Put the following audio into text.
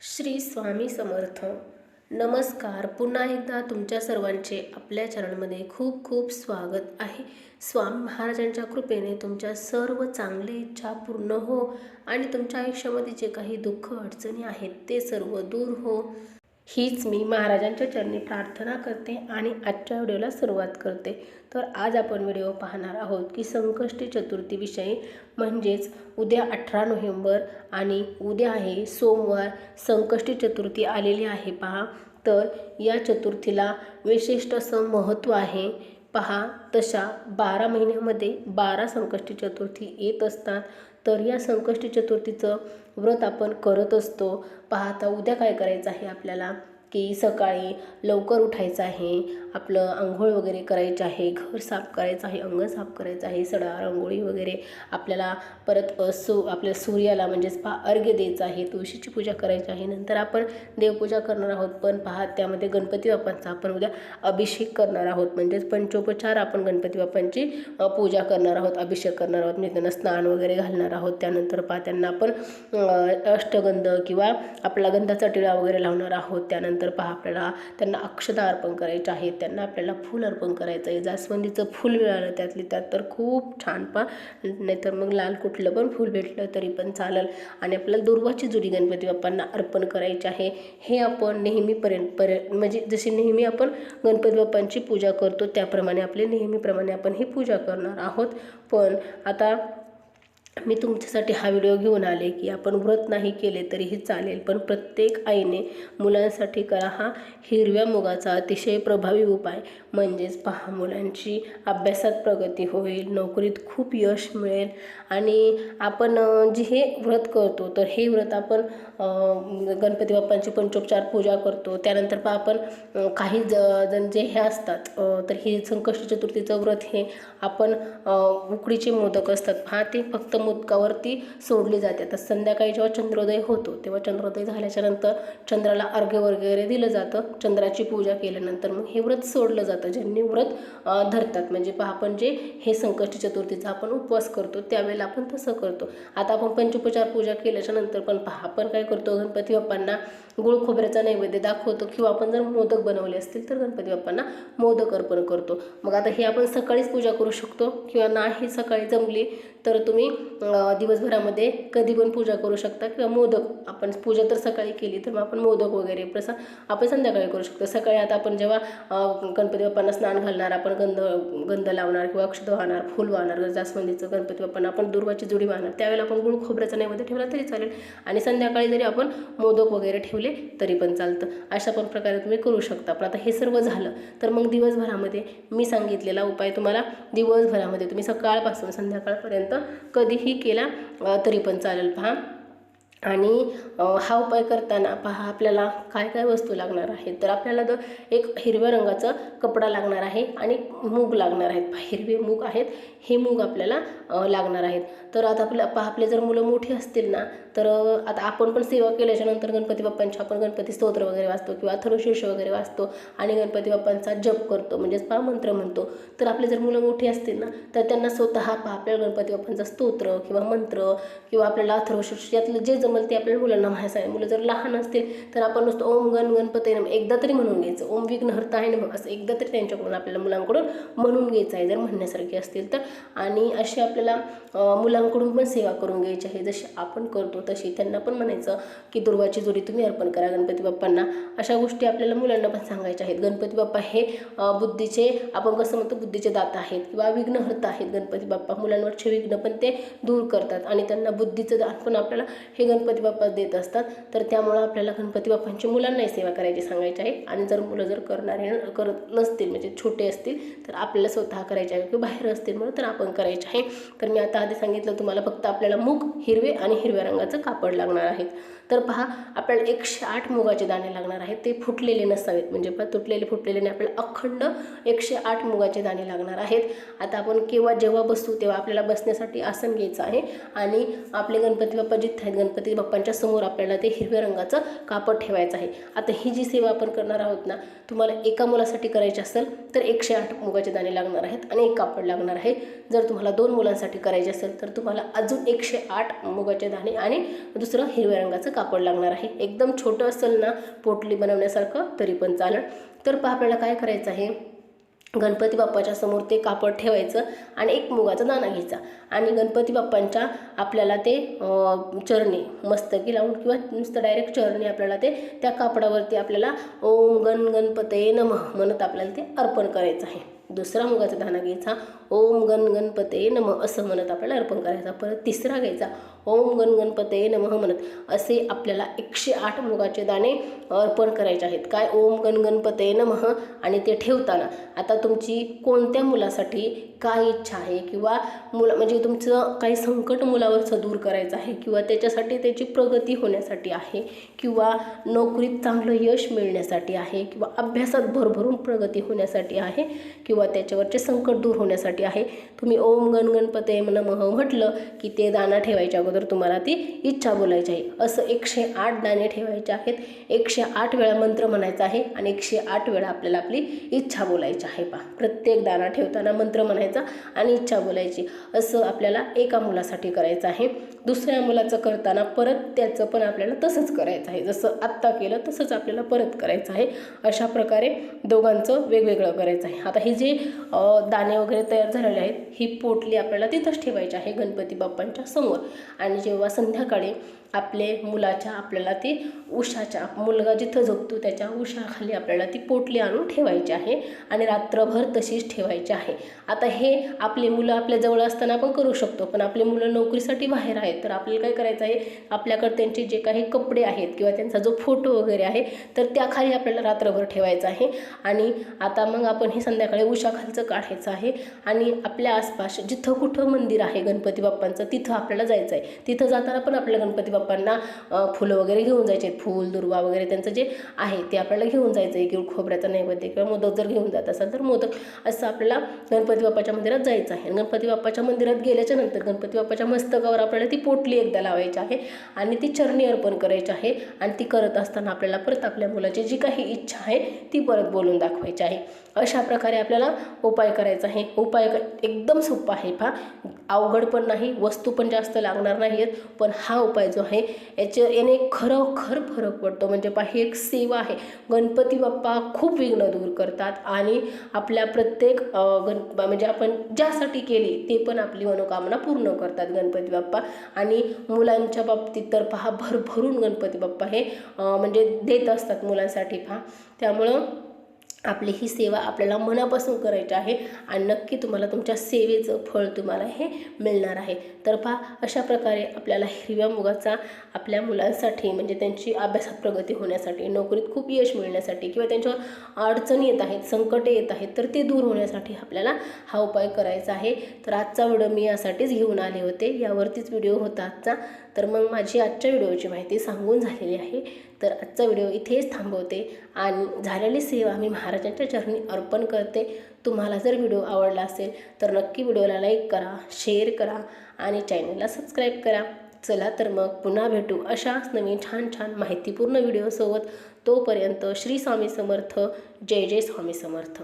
श्री स्वामी समर्थ. नमस्कार. पुन्हा एकदा तुमच्या सर्वांचे आपल्या चॅनलमध्ये खूप खूप स्वागत आहे. स्वामी महाराजांच्या कृपेने तुमच्या सर्व चांगले इच्छा पूर्ण हो आणि तुमच्या आयुष्यामध्ये जे काही दुःख अडचणी आहेत ते सर्व दूर हो. हीच मी महाराजांच्या चरणी प्रार्थना करते आणि आजच्या व्हिडिओला सुरुवात करते. तर आज आपण व्हिडिओ पाहणार आहोत की संकष्टी चतुर्थीविषयी म्हणजेच उद्या अठरा नोव्हेंबर आणि उद्या आहे सोमवार संकष्टी चतुर्थी आलेली आहे पहा. तर या चतुर्थीला विशिष्ट असं महत्त्व आहे. पहा तशा बारा महिन्यामध्ये बारा संकष्टी चतुर्थी येत असतात. तर या संकष्टी चतुर्थीचं व्रत आपण करत असतो. पाहता उद्या काय करायचं आहे आपल्याला? की सकाळी लवकर उठायचं आहे. आपलं आंघोळ वगैरे करायचं आहे. घर साफ करायचं आहे. अंग साफ करायचं आहे. सडा रांगोळी वगैरे आपल्याला परत सू आपल्या सूर्याला म्हणजेच पा अर्घ्य द्यायचं आहे. तुळशीची पूजा करायची आहे. नंतर आपण देवपूजा करणार आहोत. पण पहा त्यामध्ये गणपती बाप्पांचा आपण उद्या अभिषेक करणार आहोत. म्हणजेच पंचोपचार आपण गणपती बाप्पांची पूजा करणार आहोत. अभिषेक करणार आहोत. म्हणजे त्यांना स्नान वगैरे घालणार आहोत. त्यानंतर पहा त्यांना आपण अष्टगंध किंवा आपला गंधाचा टिळा वगैरे लावणार आहोत. त्यानंतर पहा आपल्याला त्यांना अक्षता अर्पण करायच्या आहेत त्यांना आपल्याला फूल अर्पण करायचं आहे. जास्वंदीचं फूल मिळालं त्यातली त्यात तर खूप छान पहा. नाहीतर मग लाल कुठलं पण फूल भेटलं तरी पण चालेल. आणि आपल्याला दुर्वाची जुडी गणपती बाप्पांना अर्पण करायची आहे. हे आपण नेहमीपर्यंत पर्यंत म्हणजे जशी नेहमी आपण गणपती बाप्पांची पूजा करतो त्याप्रमाणे आपले नेहमीप्रमाणे आपण ही पूजा करणार आहोत. पण आता मी तुमच्यासाठी हा व्हिडिओ घेऊन आले की आपण व्रत नाही केले तरीही चालेल पण प्रत्येक आईने मुलांसाठी करा हा हिरव्या मुगाचा अतिशय प्रभावी उपाय. म्हणजेच पहा मुलांची अभ्यासात प्रगती होईल नोकरीत खूप यश मिळेल आणि आपण जे हे व्रत करतो तर हे व्रत आपण गणपती बाप्पांची पंचोपचार पूजा करतो. त्यानंतर पहा आपण काही ज जण जे हे असतात तर हे संकष्टी चतुर्थीचं व्रत हे आपण उकडीचे मोदक असतात. पहा ते फक्त मोदकावरती सोडली जाते. आता संध्याकाळी जेव्हा चंद्रोदय होतो तेव्हा चंद्रोदय झाल्याच्यानंतर चंद्राला अर्घ्य वगैरे दिलं जातं. चंद्राची पूजा केल्यानंतर मग हे व्रत सोडलं जातं ज्यांनी व्रत धरतात. म्हणजे पहा आपण जे हे संकष्टी चतुर्थीचा आपण उपवास करतो त्यावेळेला आपण तसं करतो. आता आपण पंचोपचार पूजा केल्याच्यानंतर पण पहा आपण काय करतो गणपती बाप्पांना गुळ खोबऱ्याचा नैवेद्य दाखवतो किंवा आपण जर मोदक बनवले असतील तर गणपती बाप्पांना मोदक अर्पण करतो. मग आता हे आपण सकाळीच पूजा करू शकतो किंवा नाही सकाळी जमली तर तुम्ही दिवसभरामध्ये कधी पण पूजा करू शकता किंवा मोदक. आपण पूजा तर सकाळी केली तर मग आपण मोदक वगैरे प्रसा आपण संध्याकाळी करू शकतो. सकाळी आता आपण जेव्हा गणपती बाप्पांना स्नान घालणार आपण गंध गंध लावणार किंवा अक्षत वाहणार फुल वाहणार जास्वंदीचं गणपती बाप्पांना आपण दुर्वाची जुडी वाहणार त्यावेळेला आपण गुळ खोबऱ्याचा नैवेद्य ठेवला तरी चालेल. आणि संध्याकाळी जरी आपण मोदक वगैरे ठेवले तरी पण चालतं. अशा पण प्रकारे तुम्ही करू शकता. पण आता हे सर्व झालं तर मग दिवसभरामध्ये मी सांगितलेला उपाय तुम्हाला दिवसभरामध्ये तुम्ही सकाळपासून संध्याकाळपर्यंत कधीही केला तरी पण चालेल. पहा. आणि हा उपाय करताना पहा आपल्याला काय काय वस्तू लागणार आहेत? तर आपल्याला तर एक हिरव्या रंगाचा कपडा लागणार आहे आणि मूग लागणार आहेत. पहा, हिरवे मूग आहेत. हे मूग आपल्याला लागणार आहेत. तर आता आपल्या पहा आपले जर मुलं मोठी असतील ना तर आता आपण पण सेवा केल्याच्यानंतर गणपती बाप्पांची आपण गणपती स्तोत्र वगैरे वाचतो किंवा थरुशीर्ष वगैरे वाचतो आणि गणपती बाप्पांचा जप करतो म्हणजेच पामंत्र म्हणतो. तर आपले जर मुलं मोठी असतील ना तर त्यांना स्वतः पहा आपल्याला गणपती बाप्पांचा स्तोत्र किंवा मंत्र किंवा आपल्याला अथर्वशीर्ष यातलं जे जमल ते आपल्याला मुलांना माहिती आहे. मुलं जर लहान असतील तर आपण नुसतं ओम गण गणपती एकदा तरी म्हणून घ्यायचं. ओम विघ्न हरता आहे ना असं एकदा तरी त्यांच्याकडून आपल्याला मुलांकडून म्हणून घ्यायचं आहे जर म्हणण्यासारखे असतील तर. आणि अशी आपल्याला मुलांकडून पण सेवा करून घ्यायची आहे जशी आपण करतो तशी. त्यांना पण म्हणायचं की दुर्वाची जोडी तुम्ही अर्पण करा गणपती बाप्पांना. अशा गोष्टी आपल्याला मुलांना पण सांगायच्या आहेत. गणपती बाप्पा हे बुद्धीचे आपण कसं म्हणतो बुद्धीचे दाता आहेत किंवा विघ्नहर्ता आहेत गणपती बाप्पा. मुलांवरचे विघ्न पण ते दूर करतात आणि त्यांना बुद्धीचं दान पण आपल्याला हे गणपती बाप्पा देत असतात. तर त्यामुळं आपल्याला गणपती बाप्पांची मुलांनाही सेवा करायची सांगायची आहे. आणि जर मुलं जर करणारे करत नसतील म्हणजे छोटे असतील तर आपल्याला स्वतः करायचे आहे किंवा बाहेर असतील म्हणून तर आपण करायचे आहे. तर मी आता आधी सांगितलं तुम्हाला फक्त आपल्याला मूग हिरवे आणि हिरव्या रंगाचं कापड लागणार आहेत. तर पहा आपल्याला एकशे आठ मुगाचे दाणे लागणार आहेत. ते फुटलेले नसावेत. म्हणजे पहा तुटलेले फुटलेले नाही आपल्याला अखंड एकशे आठ मुगाचे दाणे लागणार आहेत. आता आपण केव्हा जेव्हा बसू तेव्हा आपल्याला बसण्यासाठी आसन घ्यायचं आहे. आणि आपले गणपती बाप्पा जिथे आहेत गणपती बाप्पांच्या समोर आपल्याला ते हिरव्या रंगाचं कापड ठेवायचं आहे. आता ही जी सेवा आपण करणार आहोत ना तुम्हाला एका मुलासाठी करायची असेल तर एकशे आठ मुगाचे दाणे लागणार आहेत आणि एक कापड लागणार आहे. जर तुम्हाला दोन मुलांसाठी करायचे असेल तर तुम्हाला अजून एकशे आठ मुगाचे दाणे आणि दुसरं हिरव्या रंगाचं कापड लागणार आहे. एकदम छोटं असेल ना पोटली बनवण्यासारखं तरी पण चालेल. तर पहा आपल्याला काय करायचं आहे? गणपती बाप्पाच्या समोर ते कापड ठेवायचं आणि एक मुगाचा दाणा घ्यायचा. आणि गणपती बाप्पांच्या आपल्याला ते चरणी मस्तकी लावून किंवा नुसतं डायरेक्ट चरणी आपल्याला ते त्या कापडावरती आपल्याला ओम गण गणपते नमः म्हणत आपल्याला ते अर्पण करायचं आहे. दुसरा मुगाचा दाणा घ्यायचा. ओम गण गणपते नमः असं म्हणत आपल्याला अर्पण करायचा. परत तिसरा घ्यायचा. ओम गण गणपते नमः म्हणत असे आपल्याला एकशे आठ मुगाचे दाणे अर्पण करायचे आहेत. काय ओम गण गणपते नमः? आणि ते ठेवताना आता तुमची कोणत्या मुलासाठी काय इच्छा आहे? किंवा मुला म्हणजे तुमचं काही संकट मुलावरचं दूर करायचं आहे? किंवा त्याच्यासाठी त्याची प्रगती होण्यासाठी आहे? किंवा नोकरीत चांगलं यश मिळण्यासाठी आहे? किंवा अभ्यासात भरभरून प्रगती होण्यासाठी आहे? किंवा त्याच्यावरचे संकट दूर होण्यासाठी आहे? तुम्ही ओम गण गणपते नमः म्हटलं की ते दाना ठेवायच्या अगोदर तुम्हाला ती इच्छा बोलायची आहे. असं एकशे आठ दाणे ठेवायचे आहेत. एकशे आठ वेळा मंत्र म्हणायचा आहे आणि एकशे आठ वेळा आपल्याला आपली इच्छा बोलायची आहे पा प्रत्येक दाना ठेवताना मंत्र म्हणायचा आणि इच्छा बोलायची. असं आपल्याला एका मुलासाठी करायचं आहे. दुसऱ्या मुलाचं करताना परत त्याचं पण आपल्याला तसंच करायचं आहे. जसं आत्ता केलं तसंच आपल्याला परत करायचं आहे. अशा प्रकारे दोघांचं वेगवेगळं करायचं आहे. आता हे जे दाणे वगैरे तयार झालेले आहेत ही पोटली आपल्याला तिथंच ठेवायची आहे गणपती बाप्पांच्या समोर. आणि जेव्हा संध्याकाळी आपले मुलाच्या आपल्याला ती उशाच्या मुलगा जिथं झोपतो त्याच्या उशाखाली आपल्याला ती पोटली आणून ठेवायची आहे आणि रात्रभर तशीच ठेवायची आहे. आता हे आपले मुलं आपल्या जवळ असताना आपण करू शकतो पण आपले मुलं नोकरीसाठी बाहेर आहेत तर आपल्याला काय करायचं आहे? आपल्याकडे त्यांचे जे काही कपडे आहेत किंवा त्यांचा जो फोटो वगैरे आहे तर त्याखाली आपल्याला रात्रभर ठेवायचं आहे. आणि आता मग आपण हे संध्याकाळी उशाखालचं काढायचं आहे आणि आपल्या आसपास जिथं कुठं मंदिर आहे गणपती बाप्पांचं तिथं आपल्याला जायचं आहे. तिथं जाताना पण आपल्या गणपती बाप्पांना फुलं वगैरे घेऊन जायचे फूल दुर्वा वगैरे त्यांचं जे आहे ते आपल्याला घेऊन जायचं आहे किंवा खोबऱ्याचा नैवेद्य किंवा मोदक जर घेऊन जात असाल तर मोदक. असं आपल्याला गणपती बाप्पाच्या मंदिरात जायचं आहे. गणपती बाप्पाच्या मंदिरात गेल्याच्यानंतर गणपती बाप्पाच्या मस्तकावर आपल्याला ती पोटली एकदा लावायची आहे. आणि ती चरणी अर्पण करायची आहे. आणि ती करत असताना आपल्याला परत आपल्या मुलाची जी काही इच्छा आहे ती परत बोलून दाखवायची आहे. अशा प्रकारे आपल्याला उपाय करायचा आहे. उपाय एकदम सोपा आहे पहा. अवघड पण नाही वस्तू पण जास्त लागणार नाही आहेत पण हा उपाय जो आहे याच्या याने खरोखर फरक पडतो. म्हणजे पहा ही एक सेवा आहे. गणपती बाप्पा खूप विघ्न दूर करतात आणि आपल्या प्रत्येक गण म्हणजे आपण ज्यासाठी केली ते पण आपली मनोकामना पूर्ण करतात गणपती बाप्पा. आणि मुलांच्या बाबतीत तर पहा भरभरून गणपती बाप्पा हे म्हणजे देत असतात मुलांसाठी पहा. त्यामुळं आपली ही सेवा आपल्याला मनापासून करायची आहे आणि नक्की तुम्हाला तुमच्या सेवेचं फळ तुम्हाला हे मिळणार आहे. तर पहा अशा प्रकारे आपल्याला हिरव्या मुगाचा आपल्या मुलांसाठी म्हणजे त्यांची अभ्यासात प्रगती होण्यासाठी नोकरीत खूप यश मिळण्यासाठी किंवा त्यांच्यावर अडचणी येत आहेत संकटे येत आहेत तर ते दूर होण्यासाठी आपल्याला हा उपाय करायचा आहे. तर आजचा व्हिडिओ मी यासाठीच घेऊन आले होते. यावरतीच व्हिडिओ होता आजचा. तर मग माझी आजच्या व्हिडिओची माहिती सांगून झालेली आहे. तर आजचा व्हिडिओ इथेच थांबवते. आणि झालेली सेवा मी महाराजांच्या चरणी अर्पण करते. तुम्हाला जर व्हिडिओ आवडला असेल तर नक्की व्हिडिओला लाईक करा शेअर करा आणि चॅनलला सबस्क्राईब करा. चला तर मग पुन्हा भेटू अशाच नवीन छान छान माहितीपूर्ण व्हिडिओसोबत. तोपर्यंत श्री स्वामी समर्थ. जय जय स्वामी समर्थ.